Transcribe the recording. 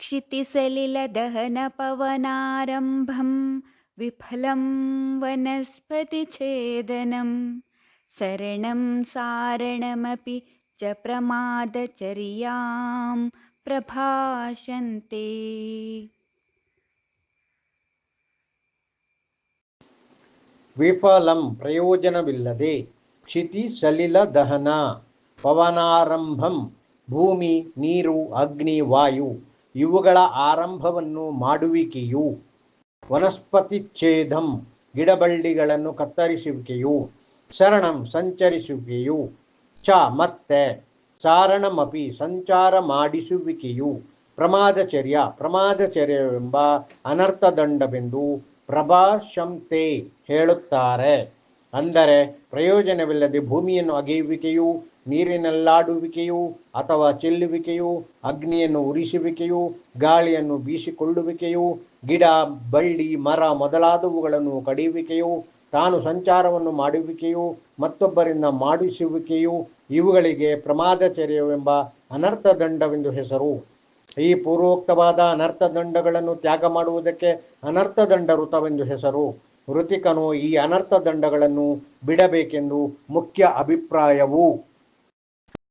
क्षितिसलिलदहनपवनारम्भं विफलं वनस्पतिच्छेदनं सरणं सारणमपि च प्रमादचर्यां प्रभाषन्ते ವಿಫಲಂ ಪ್ರಯೋಜನವಿಲ್ಲದೆ ಕ್ಷಿತಿ ಸಲಿಲ ದಹನ ಪವನಾರಂಭಂ ಭೂಮಿ ನೀರು ಅಗ್ನಿ ವಾಯು ಇವುಗಳ ಆರಂಭವನ್ನು ಮಾಡುವಿಕೆಯು ವನಸ್ಪತಿ ಛೇದಂ ಗಿಡಬಳ್ಳಿಗಳನ್ನು ಕತ್ತರಿಸುವಿಕೆಯು, ಶರಣಂ ಸಂಚರಿಸುವಿಕೆಯು, ಚ ಮತ್ತೆ ಚಾರಣಮಪಿ ಸಂಚಾರ ಮಾಡಿಸುವಿಕೆಯು, ಪ್ರಮಾದಚರ್ಯ ಪ್ರಮಾದಚರ್ಯವೆಂಬ ಅನರ್ಥದಂಡವೆಂದು ಪ್ರಭಾಶಂತೆ ಹೇಳುತ್ತಾರೆ. ಅಂದರೆ ಪ್ರಯೋಜನವಿಲ್ಲದೆ ಭೂಮಿಯನ್ನು ಅಗೆಯುವಿಕೆಯು, ನೀರಿನಲ್ಲಾಡುವಿಕೆಯು ಅಥವಾ ಚೆಲ್ಲುವಿಕೆಯು, ಅಗ್ನಿಯನ್ನು ಉರಿಸುವಿಕೆಯು, ಗಾಳಿಯನ್ನು ಬೀಸಿಕೊಳ್ಳುವಿಕೆಯು, ಗಿಡ, ಬಳ್ಳಿ, ಮರ ಮೊದಲಾದವುಗಳನ್ನು ಕಡಿಯುವಿಕೆಯು, ತಾನು ಸಂಚಾರವನ್ನು ಮಾಡುವಿಕೆಯು, ಮತ್ತೊಬ್ಬರಿಂದ ಮಾಡಿಸುವಿಕೆಯು ಇವುಗಳಿಗೆ ಪ್ರಮಾದಚರ್ಯವೆಂಬ ಅನರ್ಥದಂಡವೆಂದು ಹೆಸರು. ಈ ಪೂರ್ವೋಕ್ತವಾದ ಅನರ್ಥದಂಡಗಳನ್ನು ತ್ಯಾಗ ಮಾಡುವುದಕ್ಕೆ ಅನರ್ಥದಂಡ ಋತವೆಂದು ಹೆಸರು. ವೃತಿಕನು ಈ ಅನರ್ಥ ದಂಡಗಳನ್ನು ಬಿಡಬೇಕೆಂದು ಮುಖ್ಯ ಅಭಿಪ್ರಾಯವು